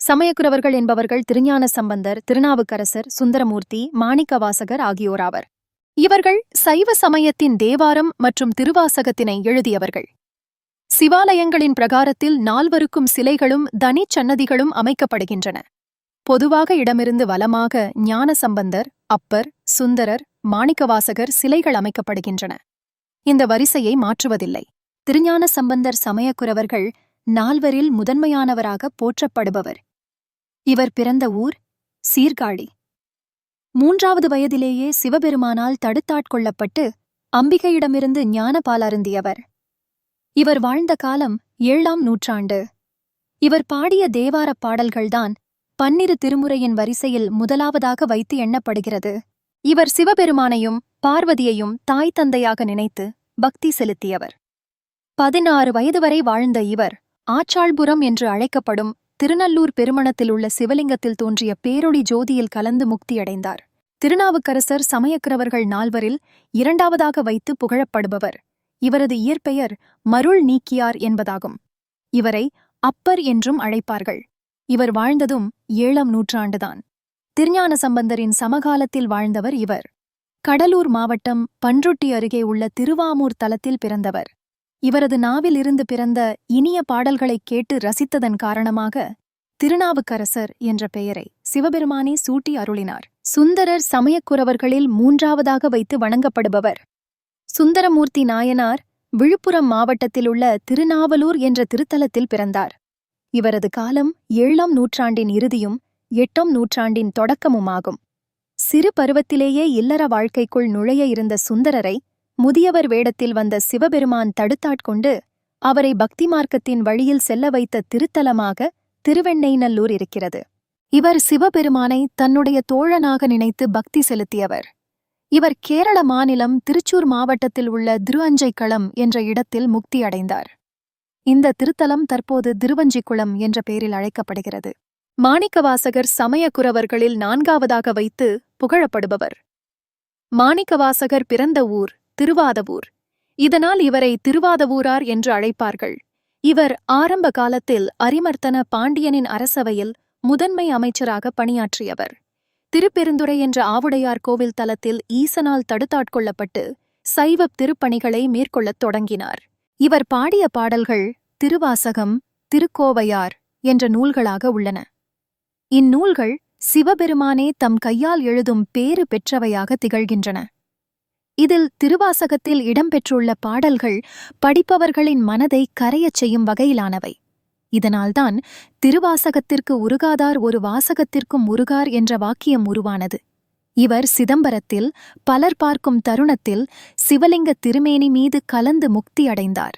சமயக்குரவர்கள் என்பவர்கள் திருஞான சம்பந்தர் திருநாவுக்கரசர் சுந்தரமூர்த்தி மாணிக்கவாசகர் ஆகியோராவர் இவர்கள் சைவ சமயத்தின் தேவாரம் மற்றும் திருவாசகத்தினை எழுதியவர்கள். சிவாலயங்களின் பிரகாரத்தில் நால்வருக்கும் சிலைகளும் தனிச்சன்னதிகளும் அமைக்கப்படுகின்றன. பொதுவாக இடமிருந்து வலமாக ஞானசம்பந்தர் அப்பர் சுந்தரர் மாணிக்கவாசகர் சிலைகள் அமைக்கப்படுகின்றன. இந்த வரிசையை மாற்றுவதில்லை. திருஞான சம்பந்தர் சமயக்குரவர்கள் நால்வரில் முதன்மையானவராக போற்றப்படுபவர். இவர் பிறந்த ஊர் சீர்காழி. மூன்றாவது வயதிலேயே சிவபெருமானால் தடுத்தாட்கொள்ளப்பட்டு அம்பிகையிடமிருந்து ஞானபால் அருந்தியவர் இவர் வாழ்ந்த காலம் ஏழாம் நூற்றாண்டு. இவர் பாடிய தேவாரப் பாடல்கள்தான் பன்னிரு திருமுறையின் வரிசையில் முதலாவதாக வைத்து எண்ணப்படுகிறது. இவர் சிவபெருமானையும் பார்வதியையும் தாய் தந்தையாக நினைத்து பக்தி செலுத்தியவர். பதினாறு வயது வரை வாழ்ந்த இவர் ஆச்சாள்புரம் என்று அழைக்கப்படும் திருநல்லூர் பெருமணத்தில் உள்ள சிவலிங்கத்தில் தோன்றிய பேரொளி ஜோதியில் கலந்து முக்தியடைந்தார். திருநாவுக்கரசர் சமயக்கிரவர்கள் நால்வரில் இரண்டாவதாக வைத்து புகழப்படுபவர். இவரது இயற்பெயர் மருள் நீக்கியார் என்பதாகும். இவரை அப்பர் என்றும் அழைப்பார்கள். இவர் வாழ்ந்ததும் ஏழாம் நூற்றாண்டுதான். திருஞான சம்பந்தரின் சமகாலத்தில் வாழ்ந்தவர் இவர். கடலூர் மாவட்டம் பன்ருட்டி அருகே உள்ள திருவாமூர் தலத்தில் பிறந்தவர். இவரது நாவில் இருந்து பிறந்த இனிய பாடல்களைக் கேட்டு ரசித்ததன் காரணமாக திருநாவுக்கரசர் என்ற பெயரை சிவபெருமானே சூட்டி அருளினார். சுந்தரர் சமயக்குறவர்களில் மூன்றாவதாக வைத்து வணங்கப்படுபவர். சுந்தரமூர்த்தி நாயனார் விழுப்புரம் மாவட்டத்தில் உள்ள திருநாவலூர் என்ற திருத்தலத்தில் பிறந்தார். இவரது காலம் ஏழாம் நூற்றாண்டின் இறுதியும் எட்டாம் நூற்றாண்டின் தொடக்கமுமாகும். சிறு பருவத்திலேயே இல்லற வாழ்க்கைக்குள் நுழைய இருந்த சுந்தரரை முதியவர் வேடத்தில் வந்த சிவபெருமான் தடுத்தாட்கொண்டு அவரை பக்தி மார்க்கத்தின் வழியில் செல்ல வைத்த திருத்தலமாக திருவெண்ணெய்நல்லூர் இருக்கிறது. இவர் சிவபெருமானை தன்னுடைய தோழனாக நினைத்து பக்தி செலுத்தியவர். இவர் கேரள மாநிலம் திருச்சூர் மாவட்டத்தில் உள்ள திருவஞ்சைக்களம் என்ற இடத்தில் முக்தியடைந்தார் இந்த திருத்தலம் தற்போது திருவஞ்சிக்குளம் என்ற பெயரில் அழைக்கப்படுகிறது. மாணிக்கவாசகர் சமயக்குறவர்களில் நான்காவதாக வைத்து புகழப்படுபவர். மாணிக்கவாசகர் பிறந்த ஊர் திருவாதவூர். இதனால் இவரை திருவாதவூரார் என்று அழைப்பார்கள். இவர் ஆரம்ப காலத்தில் அரிமர்த்தன பாண்டியனின் அரசவையில் முதன்மை அமைச்சராக பணியாற்றியவர். திருப்பெருந்துறை என்ற ஆவுடையார் கோவில் தலத்தில் ஈசனால் தடுத்தாட்கொள்ளப்பட்டு சைவப் திருப்பணிகளை மேற்கொள்ளத் தொடங்கினார். இவர் பாடிய பாடல்கள் திருவாசகம் திருக்கோவையார் என்ற நூல்களாக உள்ளன. இந்நூல்கள் சிவபெருமானே தம் கையால் எழுதும் பேறு பெற்றவையாக திகழ்கின்றன. இதில் திருவாசகத்தில் இடம்பெற்றுள்ள பாடல்கள் படிப்பவர்களின் மனதை கரையச் செய்யும் வகையிலானவை. இதனால்தான் திருவாசகத்திற்கு உருகாதார் ஒரு வாசகத்திற்கும் உருகார் என்ற வாக்கியம் உருவானது. இவர் சிதம்பரத்தில் பலர் பார்க்கும் தருணத்தில் சிவலிங்க திருமேனி மீது கலந்து முக்தி அடைந்தார்.